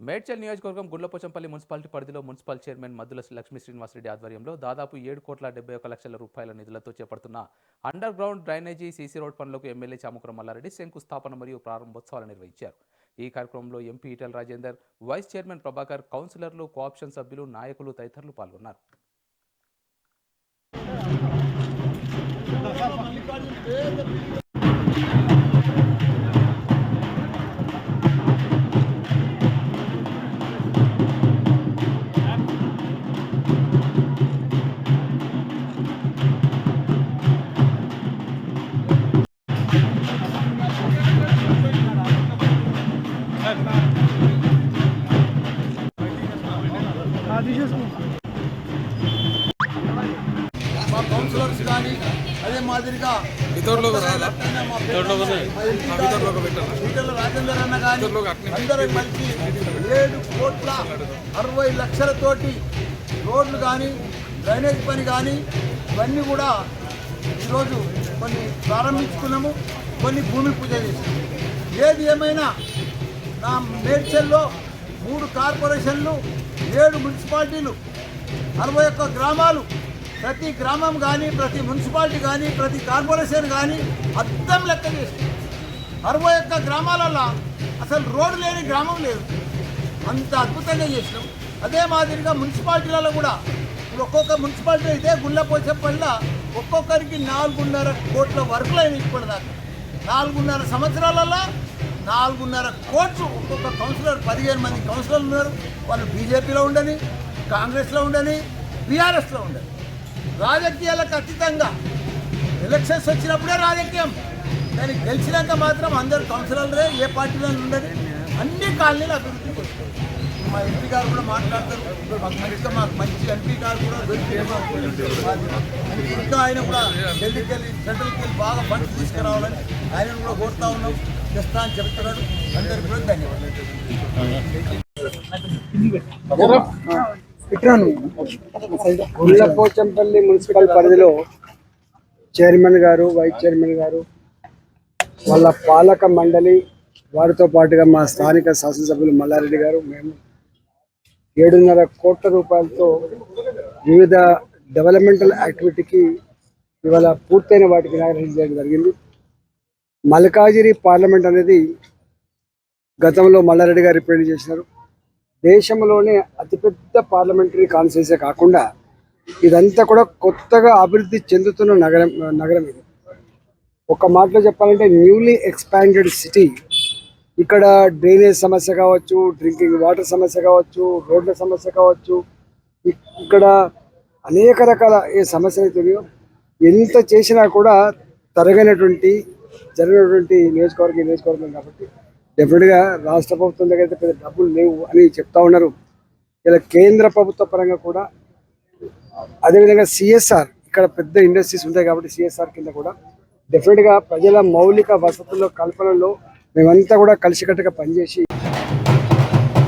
మేడ్చల్ నియోజకవర్గం గుండ్లపోచంపల్లి మున్సిపాలిటీ పరిధిలో municipal chairman Maddula Lakshmi Srinivasreddy ఆధ్వర్యంలో దాదాపు ఏడు కోట్ల డెబ్బై ఒక లక్షల రూపాయల నిధులతో చేపడుతున్న underground drainage CC road పనులకు ఎమ్మెల్యే చాముకురం మల్లారెడ్డి శంకుస్థాపన మరియు ప్రారంభోత్సవాలు నిర్వహించారు. ఈ కార్యక్రమంలో MP Etela Rajender vice chairman Prabhakar కౌన్సిలర్లు కోఆప్షన్ సభ్యులు నాయకులు తదితరులు పాల్గొన్నారు. మా కౌన్సిలర్స్ కానీ అదే మాదిరిగా రాజేందర్ అన్న కానీ అందరూ కలిసి ఏడు కోట్ల అరవై లక్షలతోటి రోడ్లు కానీ డ్రైనేజ్ పని కానీ ఇవన్నీ కూడా ఈరోజు కొన్ని ప్రారంభించుకున్నాము కొన్ని భూమి పూజ చేసాము ఏది ఏమైనా నా మేడ్చల్లో మూడు కార్పొరేషన్లు ఏడు మున్సిపాలిటీలు అరవై ఒక్క గ్రామాలు ప్రతి గ్రామం కానీ ప్రతి మున్సిపాలిటీ కానీ ప్రతి కార్పొరేషన్ కానీ అద్దం లెక్క చేస్తుంది అరవై ఒక్క గ్రామాలలో అసలు రోడ్డు లేని గ్రామం లేదు. అంత అద్భుతంగా చేసినాం. అదే మాదిరిగా మున్సిపాలిటీలలో కూడా ఇప్పుడు ఒక్కొక్క మున్సిపాలిటీ అయితే గుళ్ళపోసేపల్లా ఒక్కొక్కరికి నాలుగున్నర కోట్ల వర్కులు అయినాయి ఇప్పటిదాకా. నాలుగున్నర సంవత్సరాలలో నాలుగున్నర కోట్లు. ఒక్కొక్క కౌన్సిలర్ పదిహేను మంది కౌన్సిలర్లు ఉన్నారు. వాళ్ళు బీజేపీలో ఉండని కాంగ్రెస్లో ఉండని బీఆర్ఎస్లో ఉండని. రాజకీయాలకు అతీతంగా ఎలక్షన్స్ వచ్చినప్పుడే రాజకీయం. దానికి గెలిచినాక మాత్రం అందరు కౌన్సిలర్లే ఏ పార్టీలో ఉండదు. అన్ని కాలనీలు అభివృద్ధికి వస్తాయి మా ఎంపీ గారు కూడా మాట్లాడతారు. మాకు మాకు మంచి ఎంపీ గారు కూడా దొరికి ఇంకా ఆయన కూడా ఢిల్లీకి వెళ్ళి సెంట్రల్కి వెళ్ళి బాగా ఫండ్స్ తీసుకురావాలని ఆయన కూడా కోరుతా ఉన్నాం. తెస్తా అని చెప్తున్నాడు. అందరికీ కూడా ధన్యవాదాలు. గుళ్ళపోచంపల్లి మున్సిపల్ పరిధిలో చైర్మన్ గారు వైస్ చైర్మన్ గారు వాళ్ళ పాలక మండలి వారితో పాటుగా మా స్థానిక శాసనసభ్యులు మల్లారెడ్డి గారు మేము ఏడున్నర కోట్ల రూపాయలతో వివిధ డెవలప్మెంటల్ యాక్టివిటీకి ఇవాళ పూర్తయిన వాటికి ఇనాగరేషన్ చేయడం జరిగింది. మల్కాజిరి పార్లమెంట్ అనేది గతంలో మల్లారెడ్డి గారు రిప్రజెంట్ చేసినారు దేశంలోనే అతిపెద్ద పార్లమెంటరీ కాన్ఫరెన్సే కాకుండా ఇదంతా కూడా కొత్తగా అభివృద్ధి చెందుతున్న నగరం నగరం ఇది. ఒక మాటలో చెప్పాలంటే న్యూలీ ఎక్స్పాండెడ్ సిటీ ఇక్కడ డ్రైనేజ్ సమస్య కావచ్చు డ్రింకింగ్ వాటర్ సమస్య కావచ్చు రోడ్ల సమస్య కావచ్చు ఇక్కడ అనేక రకాల ఏ సమస్యలు అయితే ఎంత చేసినా కూడా తరగనటువంటి జరిగినటువంటి నియోజకవర్గం నియోజకవర్గం కాబట్టి డెఫినెట్గా రాష్ట్ర ప్రభుత్వం దగ్గర అయితే పెద్ద డబ్బులు లేవు అని చెప్తా ఉన్నారు. ఇలా కేంద్ర ప్రభుత్వ పరంగా కూడా అదేవిధంగా సిఎస్ఆర్ ఇక్కడ పెద్ద ఇండస్ట్రీస్ ఉంటాయి కాబట్టి సిఎస్ఆర్ కింద కూడా డెఫినెట్గా ప్రజల మౌలిక వసతుల కల్పనలో మేమంతా కూడా కలిసికట్టుగా పనిచేసి